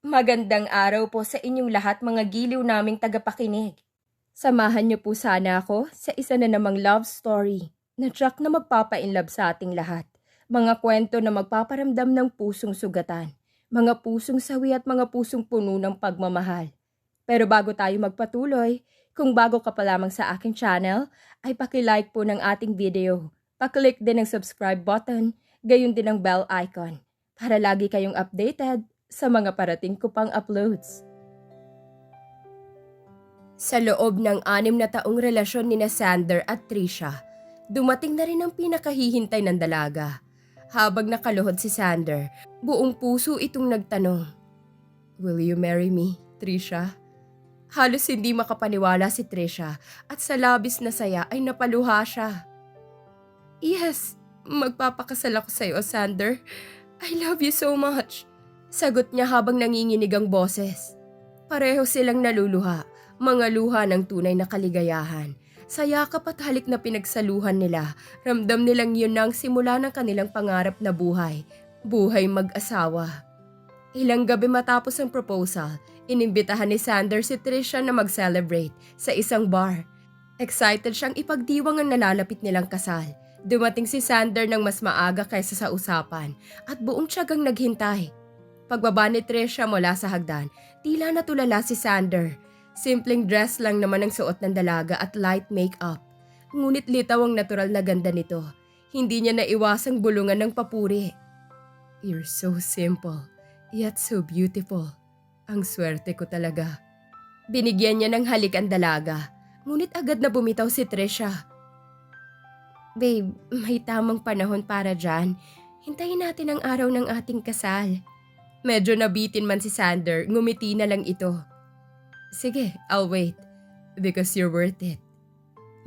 Magandang araw po sa inyong lahat mga giliw naming tagapakinig. Samahan niyo po sana ako sa isa na namang love story na track na magpapa-inlove sa ating lahat. Mga kwento na magpaparamdam ng pusong sugatan, mga pusong sawi at mga pusong puno ng pagmamahal. Pero bago tayo magpatuloy, kung bago ka pa lamang sa aking channel, ay pakilike po ng ating video. Paklik din ang subscribe button, gayon din ang bell icon para lagi kayong updated sa mga parating ko pang uploads. Sa loob ng anim na taong relasyon ni Sander at Trisha, dumating na rin ang pinakahihintay ng dalaga. Habang nakaluhod si Sander, buong puso itong nagtanong, Will you marry me, Trisha? Halos hindi makapaniwala si Trisha at sa labis na saya ay napaluha siya. Yes, magpapakasal ako sa iyo, Sander. I love you so much. Sagot niya habang nanginginig ang boses. Pareho silang naluluha, mga luha ng tunay na kaligayahan. Sa yakap at halik na pinagsaluhan nila, ramdam nilang yun ang simula ng kanilang pangarap na buhay, buhay mag-asawa. Ilang gabi matapos ang proposal, inimbitahan ni Sander si Trisha na mag-celebrate sa isang bar. Excited siyang ipagdiwang ang nalalapit nilang kasal. Dumating si Sander ng mas maaga kaysa sa usapan at buong tiyagang naghintay. Pagbaba ni Trisha mula sa hagdan, tila natulala si Sander. Simpleng dress lang naman ang suot ng dalaga at light makeup. Ngunit litaw ang natural na ganda nito. Hindi niya naiwasang bulungan ng papuri. You're so simple, yet so beautiful. Ang swerte ko talaga. Binigyan niya ng halik ang dalaga, ngunit agad na bumitaw si Trisha. Babe, may tamang panahon para dyan. Hintayin natin ang araw ng ating kasal. Medyo nabitin man si Sander, ngumiti na lang ito. Sige, I'll wait. Because you're worth it.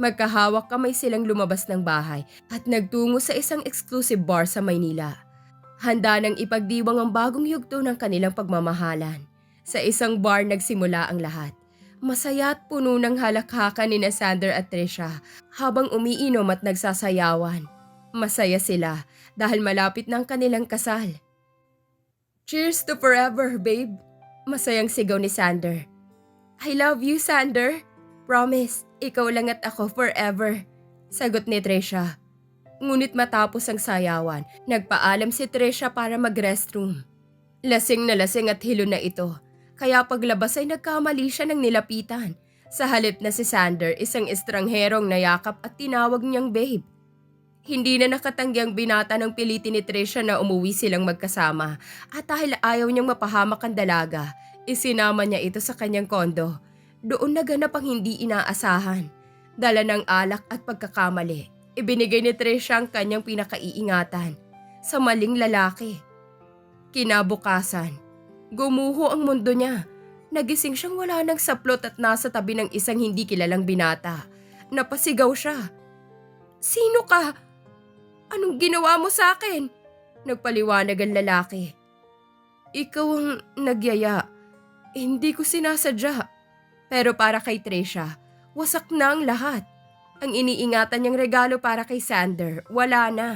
Magkahawak kamay silang lumabas ng bahay at nagtungo sa isang exclusive bar sa Maynila. Handa nang ipagdiwang ang bagong yugto ng kanilang pagmamahalan. Sa isang bar nagsimula ang lahat. Masaya at puno ng halakhakan ni Sander at Trisha habang umiinom at nagsasayawan. Masaya sila dahil malapit ang kanilang kasal. Cheers to forever, babe. Masayang sigaw ni Sander. I love you, Sander. Promise, ikaw lang at ako forever. Sagot ni Trisha. Ngunit matapos ang sayawan, nagpaalam si Trisha para mag-restroom. Lasing na lasing at hilo na ito. Kaya paglabas ay nagkamali siya ng nilapitan. Sa halip na si Sander, isang estrangherong nayakap at tinawag niyang babe. Hindi na nakatanggi ang binata ng piliti ni Trisha na umuwi silang magkasama at dahil ayaw niyang mapahamak ang dalaga, isinama niya ito sa kanyang kondo. Doon naganap ang hindi inaasahan. Dala ng alak at pagkakamali, ibinigay ni Trisha ang kanyang pinakaiingatan sa maling lalaki. Kinabukasan, gumuho ang mundo niya. Nagising siyang wala ng saplot at nasa tabi ng isang hindi kilalang binata. Napasigaw siya. Sino ka? Anong ginawa mo sa akin? Nagpaliwanag ang lalaki. Ikaw ang nagyaya. Hindi ko sinasadya. Pero para kay Trisha, wasak na ang lahat. Ang iniingatan niyang regalo para kay Sander, wala na.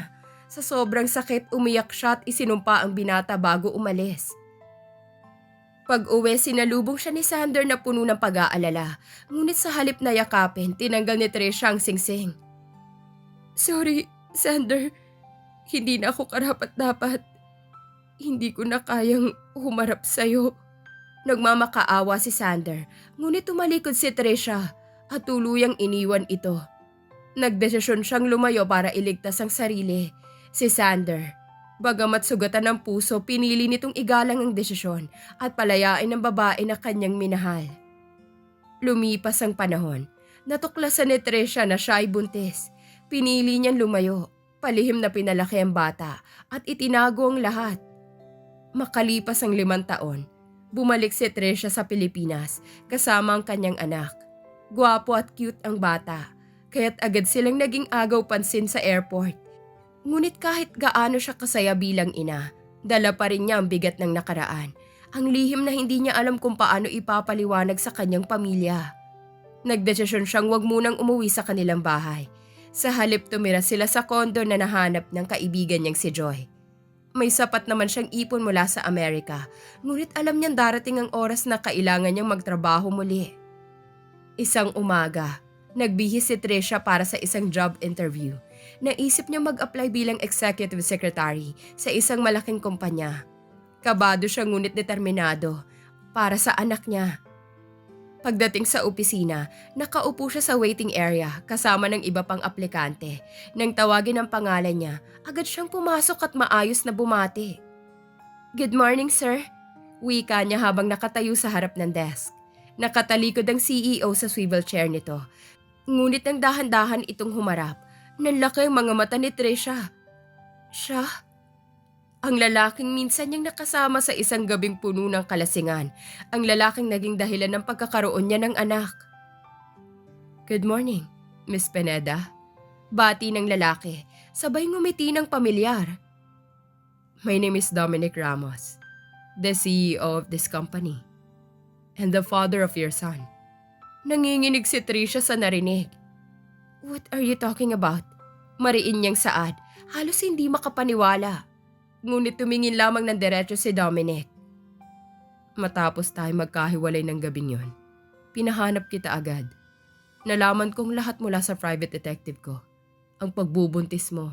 Sa sobrang sakit, umiyak siya at isinumpa ang binata bago umalis. Pag uwi, sinalubong siya ni Sander na puno ng pag-aalala. Ngunit sa halip na yakapin, tinanggal ni Trisha ang singsing. Sorry, Sander. Hindi na ako karapat-dapat. Hindi ko na kayang humarap sa'yo. Nagmamakaawa si Sander, ngunit tumalikod si Trisha at tuluyang iniwan ito. Nagdesisyon siyang lumayo para iligtas ang sarili. Si Sander, bagamat sugatan ng puso, pinili nitong igalang ang desisyon at palayain ang babae na kanyang minahal. Lumipas ang panahon. Natuklasan ni Trisha na siya ay buntis. Pinili niyang lumayo. Palihim na pinalaki ang bata at itinago ang lahat. Makalipas ang limang taon, bumalik si Trisha sa Pilipinas kasama ang kanyang anak. Guwapo at cute ang bata, kaya't agad silang naging agaw pansin sa airport. Ngunit kahit gaano siya kasaya bilang ina, dala pa rin niya ang bigat ng nakaraan. Ang lihim na hindi niya alam kung paano ipapaliwanag sa kanyang pamilya. Nagdesisyon siyang wag munang umuwi sa kanilang bahay. Sa halip tumira sila sa kondo na nahanap ng kaibigan niyang si Joy. May sapat naman siyang ipon mula sa Amerika, ngunit alam niyang darating ang oras na kailangan niyang magtrabaho muli. Isang umaga, nagbihis si Trisha para sa isang job interview. Naisip niya mag-apply bilang executive secretary sa isang malaking kumpanya. Kabado siya ngunit determinado para sa anak niya. Pagdating sa opisina, nakaupo siya sa waiting area kasama ng iba pang aplikante. Nang tawagin ang pangalan niya, agad siyang pumasok at maayos na bumati. Good morning, sir. Wika niya habang nakatayo sa harap ng desk. Nakatalikod ang CEO sa swivel chair nito. Ngunit nang dahan-dahan itong humarap, nanlaki ang mga mata ni Trisha. Siya? Ang lalaking minsan niyang nakasama sa isang gabing puno ng kalasingan. Ang lalaking naging dahilan ng pagkakaroon niya ng anak. Good morning, Miss Pineda. Bati ng lalaki, sabay ngumiti ng pamilyar. My name is Dominic Ramos, the CEO of this company, and the father of your son. Nanginginig si Tricia sa narinig. What are you talking about? Mariin niyang saad, halos hindi makapaniwala. Ngunit tumingin lamang ng diretso si Dominic. Matapos tayo magkahiwalay ng gabing yon, pinahanap kita agad. Nalaman kong lahat mula sa private detective ko. Ang pagbubuntis mo,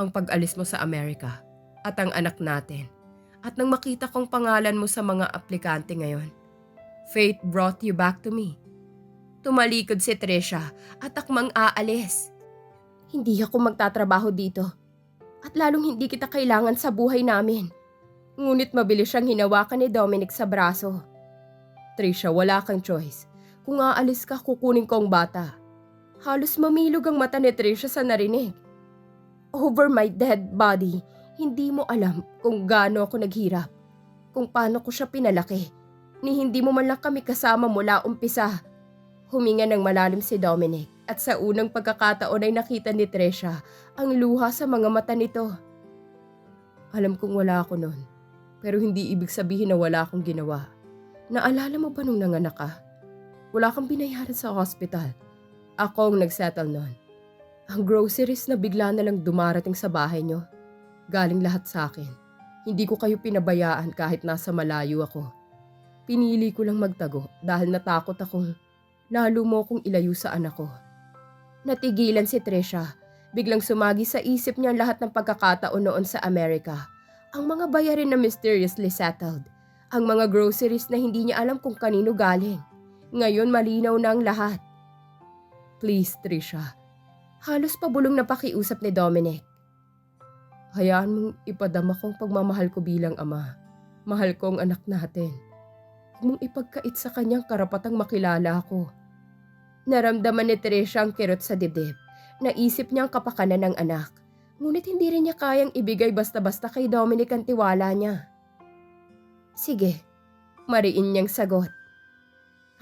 ang pag-alis mo sa Amerika, at ang anak natin. At nang makita kong pangalan mo sa mga aplikante ngayon, fate brought you back to me. Tumalikod si Trisha at akmang aalis. Hindi ako magtatrabaho dito. At lalong hindi kita kailangan sa buhay namin. Ngunit mabilis siyang hinawakan ni Dominic sa braso. Trisha, wala kang choice. Kung aalis ka, kukunin ko ang bata. Halos mamilog ang mata ni Trisha sa narinig. Over my dead body, hindi mo alam kung gaano ako naghirap. Kung paano ko siya pinalaki. Ni hindi mo man lang kami kasama mula umpisa. Huminga ng malalim si Dominic at sa unang pagkakataon ay nakita ni Trisha ang luha sa mga mata nito. Alam kong wala ako noon, pero hindi ibig sabihin na wala akong ginawa. Naalala mo ba nung nanganak ka? Wala kang binayaran sa hospital. Ako ang nagsettle noon. Ang groceries na bigla na lang dumarating sa bahay nyo. Galing lahat sa akin. Hindi ko kayo pinabayaan kahit nasa malayo ako. Pinili ko lang magtago dahil natakot akong lalo mo kong ilayo sa anak ko. Natigilan si Trisha. Biglang sumagi sa isip niya lahat ng pagkakataon noon sa Amerika. Ang mga bayarin na mysteriously settled. Ang mga groceries na hindi niya alam kung kanino galing. Ngayon malinaw na ang lahat. Please, Trisha. Halos pabulong na pakiusap ni Dominic. Hayaan mong ipadama kong pagmamahal ko bilang ama. Mahal ko ang anak natin. Huwag mong ipagkait sa kanyang karapatang makilala ako. Naramdaman ni Trisha ang kirot sa dibdib. Naisip niya ang kapakanan ng anak. Ngunit hindi rin niya kayang ibigay basta-basta kay Dominic ang tiwala niya. Sige, mariin niyang sagot.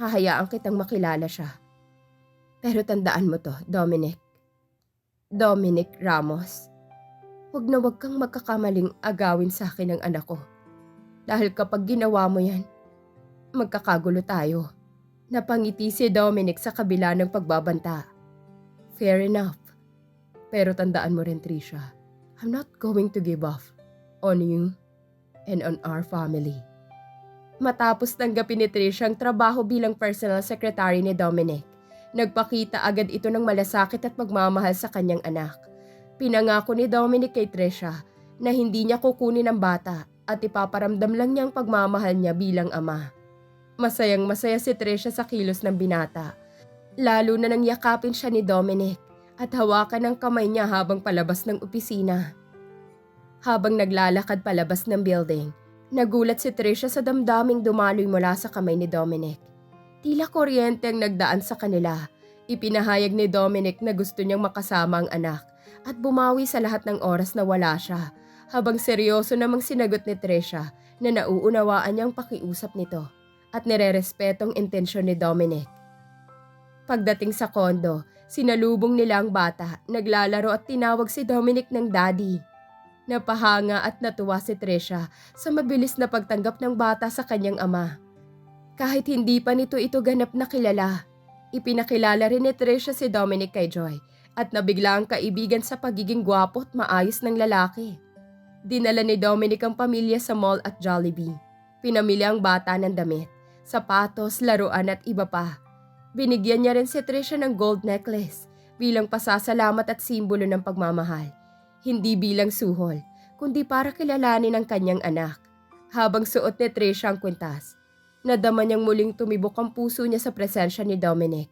Hahayaan kitang makilala siya. Pero tandaan mo to, Dominic. Dominic Ramos. Huwag na huwag kang magkakamaling agawin sa akin ng anak ko. Dahil kapag ginawa mo yan, magkakagulo tayo. Napangiti si Dominic sa kabila ng pagbabanta. Fair enough. Pero tandaan mo rin, Trisha, I'm not going to give up on you and on our family. Matapos tanggapin ni Trisha ang trabaho bilang personal secretary ni Dominic, nagpakita agad ito ng malasakit at pagmamahal sa kanyang anak. Pinangako ni Dominic kay Trisha na hindi niya kukunin ang bata at ipaparamdam lang niya ang pagmamahal niya bilang ama. Masayang masaya si Trisha sa kilos ng binata. Lalo na nang yakapin siya ni Dominic at hawakan ang kamay niya habang palabas ng opisina. Habang naglalakad palabas ng building, nagulat si Trisha sa damdaming dumaloy mula sa kamay ni Dominic. Tila kuryente ang nagdaan sa kanila. Ipinahayag ni Dominic na gusto niyang makasama ang anak at bumawi sa lahat ng oras na wala siya habang seryoso namang sinagot ni Trisha na nauunawaan niyang pakiusap nito at nirerespetong intensyon ni Dominic. Pagdating sa kondo, sinalubong nila ang bata, naglalaro at tinawag si Dominic ng daddy. Napahanga at natuwa si Trisha sa mabilis na pagtanggap ng bata sa kanyang ama. Kahit hindi pa nito ito ganap na kilala, ipinakilala rin ni Trisha si Dominic kay Joy at nabigla ang kaibigan sa pagiging gwapo at maayos ng lalaki. Dinala ni Dominic ang pamilya sa mall at Jollibee. Pinamili ang bata ng damit, sapatos, laruan at iba pa. Binigyan niya rin si Trisha ng gold necklace bilang pasasalamat at simbolo ng pagmamahal. Hindi bilang suhol, kundi para kilalanin ang kanyang anak. Habang suot ni Trisha ang kwintas, nadama niyang muling tumibok ang puso niya sa presensya ni Dominic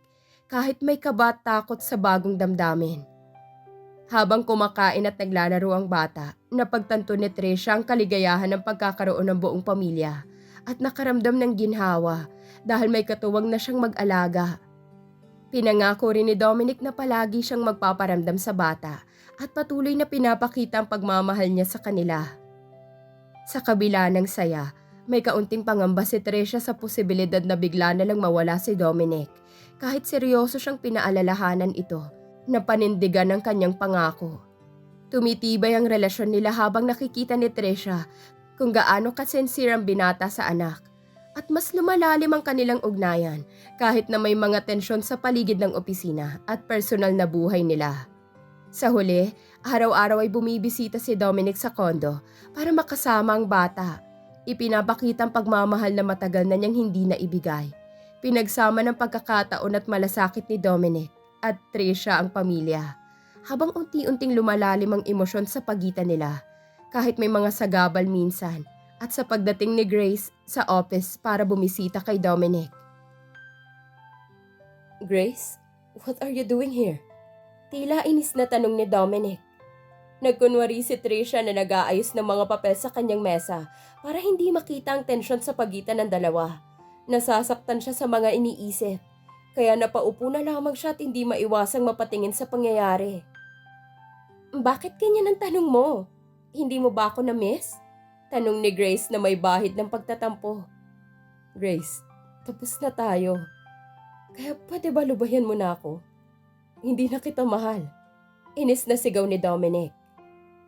kahit may kaba at takot sa bagong damdamin. Habang kumakain at naglalaro ang bata, napagtanto ni Trisha ang kaligayahan ng pagkakaroon ng buong pamilya at nakaramdam ng ginhawa dahil may katuwang na siyang mag-alaga. Pinangako rin ni Dominic na palagi siyang magpaparamdam sa bata at patuloy na pinapakita ang pagmamahal niya sa kanila. Sa kabila ng saya, may kaunting pangamba si Trisha sa posibilidad na bigla na lang mawala si Dominic kahit seryoso siyang pinaalalahanan ito na panindigan ng kanyang pangako. Tumitibay ang relasyon nila habang nakikita ni Trisha kung gaano kasinsir ang binata sa anak at mas lumalalim ang kanilang ugnayan kahit na may mga tensyon sa paligid ng opisina at personal na buhay nila. Sa huli, araw-araw ay bumibisita si Dominic sa kondo para makasama ang bata. Ipinapakita ang pagmamahal na matagal na niyang hindi na ibigay. Pinagsama ng pagkakataon at malasakit ni Dominic at Trisha ang pamilya. Habang unti-unting lumalalim ang emosyon sa pagitan nila, kahit may mga sagabal minsan, at sa pagdating ni Grace sa office para bumisita kay Dominic. Grace, what are you doing here? Tila inis na tanong ni Dominic. Nagkunwari si Trisha na nag-aayos ng mga papel sa kanyang mesa para hindi makita ang tensyon sa pagitan ng dalawa. Nasasaktan siya sa mga iniisip. Kaya napaupo na lamang siya at hindi maiwasang mapatingin sa pangyayari. Bakit ganyan ang tanong mo? Hindi mo ba ako na-miss? Tanong ni Grace na may bahid ng pagtatampo. Grace, tapos na tayo. Kaya pwede ba lubayan mo na ako? Hindi na kita mahal. Inis na sigaw ni Dominic.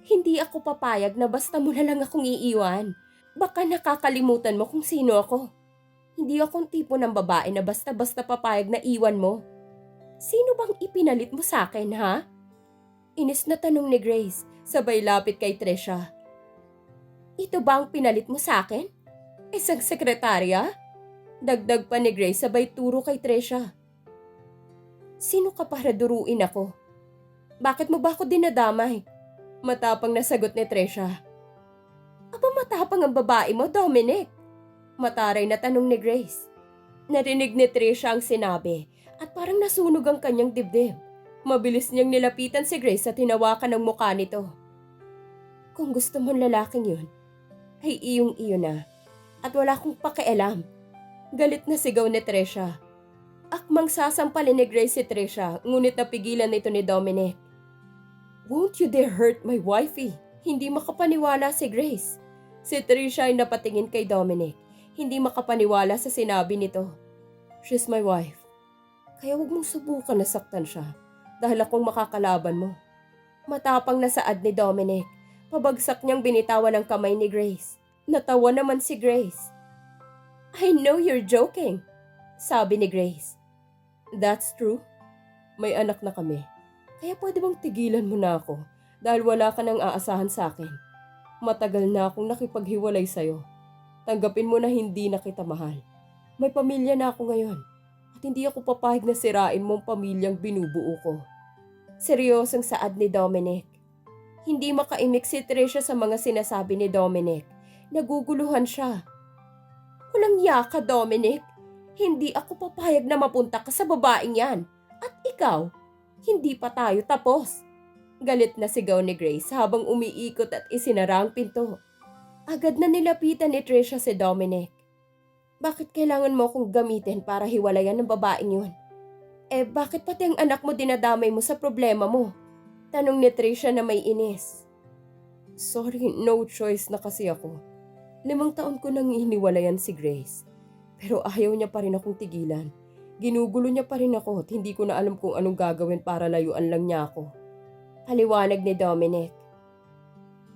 Hindi ako papayag na basta mo na lang akong iiwan. Baka nakakalimutan mo kung sino ako. Hindi akong tipo ng babae na basta-basta papayag na iwan mo. Sino bang ipinalit mo sa akin, ha? Inis na tanong ni Grace, sabay lapit kay Trisha. Ito ba ang pinalit mo sa akin? Isang sekretarya? Dagdag pa ni Grace sabay turo kay Trisha. Sino ka para duruin ako? Bakit mo ba ako dinadamay? Matapang na sagot ni Trisha. Aba matapang ang babae mo, Dominic. Mataray na tanong ni Grace. Narinig ni Trisha ang sinabi at parang nasunog ang kanyang dibdib. Mabilis niyang nilapitan si Grace at hinawakan ang mukha nito. Kung gusto mong lalaking yun, ay iyong iyo na. At wala kong pakialam. Galit na sigaw ni Trisha. Akmang sasampalin ni Grace si Trisha, ngunit napigilan nito ni Dominic. Won't you dare hurt my wifey? Hindi makapaniwala si Grace. Si Trisha ay napatingin kay Dominic hindi makapaniwala sa sinabi nito. She's my wife. Kaya huwag mong subukan na saktan siya dahil akong makakalaban mo. Matapang na saad ni Dominic. Pabagsak niyang binitawan ang kamay ni Grace. Natawa naman si Grace. I know you're joking, sabi ni Grace. That's true. May anak na kami. Kaya pwede bang tigilan mo na ako dahil wala ka nang aasahan sa akin. Matagal na akong nakipaghiwalay sa'yo. Tanggapin mo na hindi na kita mahal. May pamilya na ako ngayon at hindi ako papahig na sirain mong pamilyang binubuo ko. Seryosong saad ni Dominic. Hindi makaimik si Tricia sa mga sinasabi ni Dominic. Naguguluhan siya. Walang yaka, Dominic. Hindi ako papayag na mapunta ka sa babaeng yan. At ikaw, hindi pa tayo tapos. Galit na sigaw ni Grace habang umiikot at isinara ang pinto. Agad na nilapitan ni Trisha si Dominic. Bakit kailangan mo akong gamitin para hiwalayan ng babaeng yun? Eh bakit pati ang anak mo dinadamay mo sa problema mo? Tanong ni Trisha na may inis. Sorry, no choice na kasi ako. Limang taon ko nang iniwalayan si Grace. Pero ayaw niya pa rin akong tigilan. Ginugulo niya pa rin ako at hindi ko na alam kung anong gagawin para layuan lang niya ako. Paliwanag ni Dominic.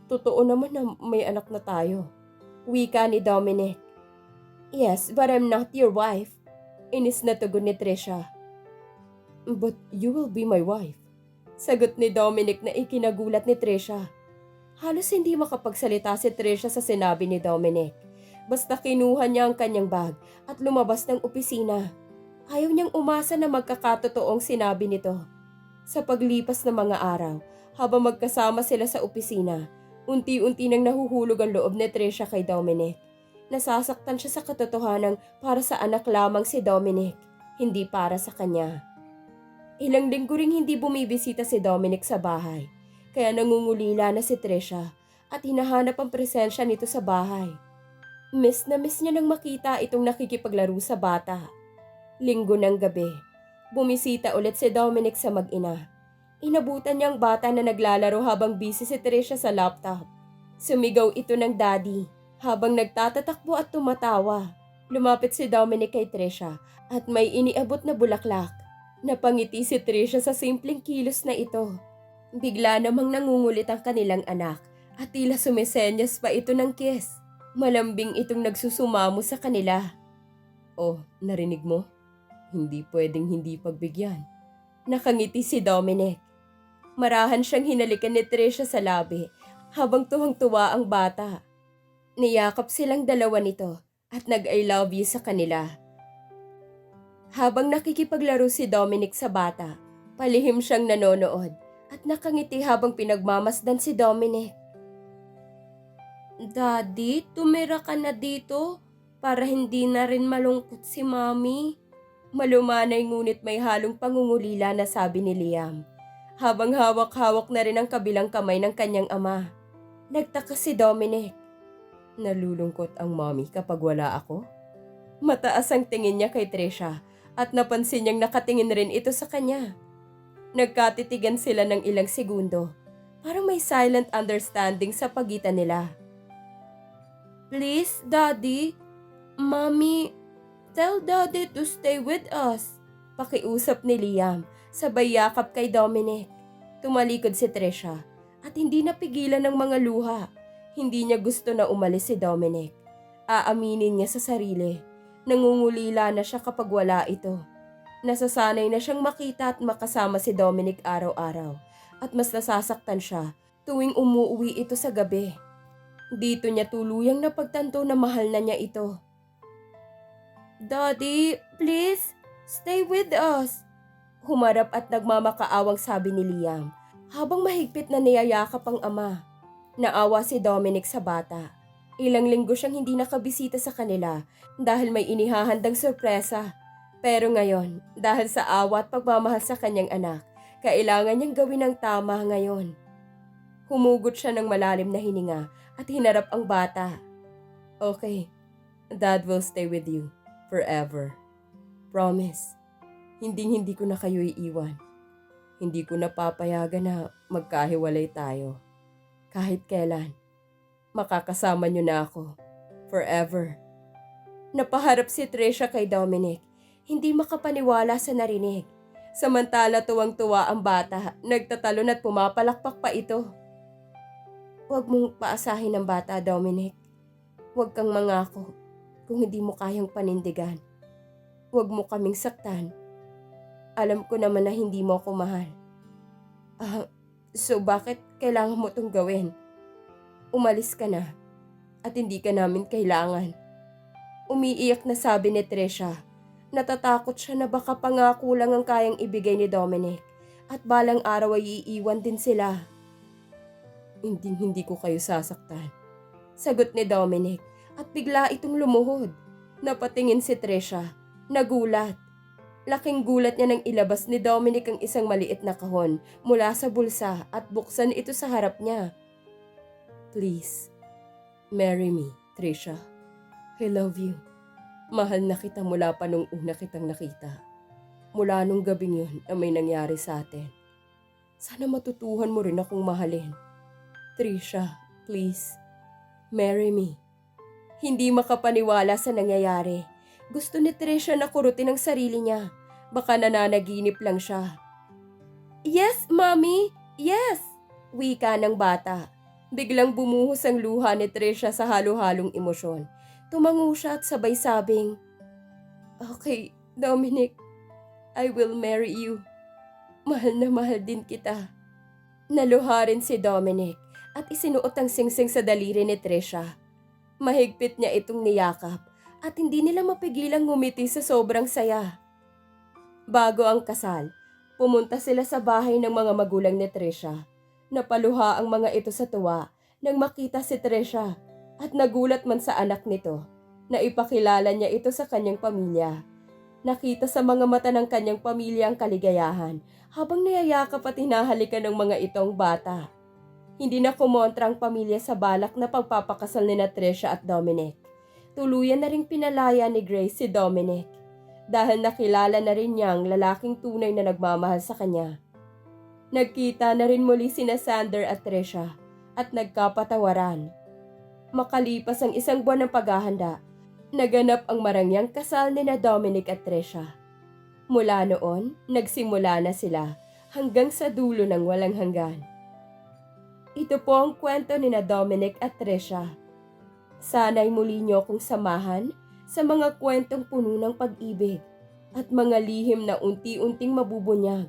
Totoo naman na may anak na tayo. Wika ni Dominic. Yes, but I'm not your wife. Inis na tugon ni Trisha. But you will be my wife. Sagot ni Dominic na ikinagulat ni Trisha. Halos hindi makapagsalita si Trisha sa sinabi ni Dominic. Basta kinuha niya ang kanyang bag at lumabas ng opisina. Ayaw niyang umasa na magkakatotoong sinabi nito. Sa paglipas ng mga araw, habang magkasama sila sa opisina, unti-unti nang nahuhulog ang loob ni Trisha kay Dominic. Nasasaktan siya sa katotohanan para sa anak lamang si Dominic, hindi para sa kanya. Ilang linggo ring hindi bumibisita si Dominic sa bahay, kaya nangungulila na si Trisha at hinahanap ang presensya nito sa bahay. Miss na miss niya nang makita itong nakikipaglaro sa bata. Linggo ng gabi, bumisita ulit si Dominic sa mag-ina. Inabutan niya ang bata na naglalaro habang busy si Trisha sa laptop. Sumigaw ito ng daddy habang nagtatatakbo at tumatawa. Lumapit si Dominic kay Trisha at may iniabot na bulaklak. Napangiti si Trisha sa simpleng kilos na ito. Bigla namang nangungulit ang kanilang anak at tila sumisenyas pa ito ng kiss. Malambing itong nagsusumamo sa kanila. Oh, narinig mo? Hindi pwedeng hindi pagbigyan. Nakangiti si Dominic. Marahan siyang hinalikan ni Trisha sa labi habang tuwang-tuwa ang bata. Niyakap silang dalawa nito at nag-I love you sa kanila. Habang nakikipaglaro si Dominic sa bata, palihim siyang nanonood at nakangiti habang pinagmamasdan si Dominic. Daddy, tumira ka na dito para hindi na rin malungkot si Mami. Malumanay ngunit may halong pangungulila na sabi ni Liam. Habang hawak-hawak na rin ang kabilang kamay ng kanyang ama. Nagtaka si Dominic. Nalulungkot ang mommy kapag wala ako? Mataas ang tingin niya kay Trisha at napansin niyang nakatingin rin ito sa kanya. Nagkatitigan sila ng ilang segundo. Parang may silent understanding sa pagitan nila. Please, Daddy. Mommy, tell Daddy to stay with us. Pakiusap ni Liam, sabay yakap kay Dominic. Tumalikod si Trisha at hindi napigilan ng mga luha. Hindi niya gusto na umalis si Dominic. Aaminin niya sa sarili. Nangungulila na siya kapag wala ito. Nasasanay na siyang makita at makasama si Dominic araw-araw at mas nasasaktan siya tuwing umuwi ito sa gabi. Dito niya tuluyang napagtanto na mahal na niya ito. Daddy, please, stay with us. Humarap at nagmamakaawang sabi ni Liam habang mahigpit na niyayakap ang ama. Naawa si Dominic sa bata. Ilang linggo siyang hindi nakabisita sa kanila dahil may inihahandang sorpresa. Pero ngayon, dahil sa awa at pagmamahal sa kanyang anak, kailangan niyang gawin ang tama ngayon. Humugot siya ng malalim na hininga at hinarap ang bata. Okay, Dad will stay with you forever. Promise, hindi hindi ko na kayo iiwan. Hindi ko na papayagan na magkahiwalay tayo. Kahit kailan, makakasama niyo na ako. Forever. Napaharap si Trisha kay Dominic. Hindi makapaniwala sa narinig. Samantala tuwang-tuwa ang bata, nagtatalon at pumapalakpak pa ito. Huwag mong paasahin ang bata, Dominic. Huwag kang mangako kung hindi mo kayang panindigan. Huwag mo kaming saktan. Alam ko naman na hindi mo ako mahal. Ah, so bakit kailangan mo itong gawin? Umalis ka na at hindi ka namin kailangan. Umiiyak na sabi ni Trisha. Natatakot siya na baka pangako lang ang kayang ibigay ni Dominic at balang araw ay iiwan din sila. Hindi hindi ko kayo sasaktan. Sagot ni Dominic at bigla itong lumuhod. Napatingin si Trisha. Nagulat. Laking gulat niya nang ilabas ni Dominic ang isang maliit na kahon mula sa bulsa at buksan ito sa harap niya. Please, marry me, Trisha. I love you. Mahal na kita mula pa nung una kitang nakita. Mula nung gabing yun na may nangyari sa atin. Sana matutuhan mo rin akong mahalin. Trisha, please, marry me. Hindi makapaniwala sa nangyayari. Gusto ni Trisha na kurutin ang sarili niya. Baka nananaginip lang siya. Yes, Mommy! Yes! Wika ng bata. Biglang bumuhos ang luha ni Trisha sa halo-halong emosyon. Tumango siya at sabay sabing, Okay, Dominic, I will marry you. Mahal na mahal din kita. Naluha rin si Dominic at isinuot ang singsing sa daliri ni Trisha. Mahigpit niya itong niyakap at hindi nila mapigilang ngumiti sa sobrang saya. Bago ang kasal, pumunta sila sa bahay ng mga magulang ni Trisha. Napaluha ang mga ito sa tuwa nang makita si Trisha at nagulat man sa anak nito na ipakilala niya ito sa kanyang pamilya. Nakita sa mga mata ng kanyang pamilya ang kaligayahan habang niyayakap at hinahalikan ng mga itong bata. Hindi na kumontra ang pamilya sa balak na pagpapakasal ni na Trisha at Dominic. Tuluyan na ring pinalaya ni Grace si Dominic dahil nakilala na rin niya ang lalaking tunay na nagmamahal sa kanya. Nagkita na rin muli sina Sander at Trisha at nagkapatawaran. Makalipas ang isang buwan ng paghahanda, naganap ang marangyang kasal ni na Dominic at Trisha. Mula noon, nagsimula na sila hanggang sa dulo ng walang hanggan. Ito po ang kwento ni na Dominic at Trisha. Sana'y muli niyo kong samahan sa mga kwentong puno ng pag-ibig at mga lihim na unti-unting mabubunyag.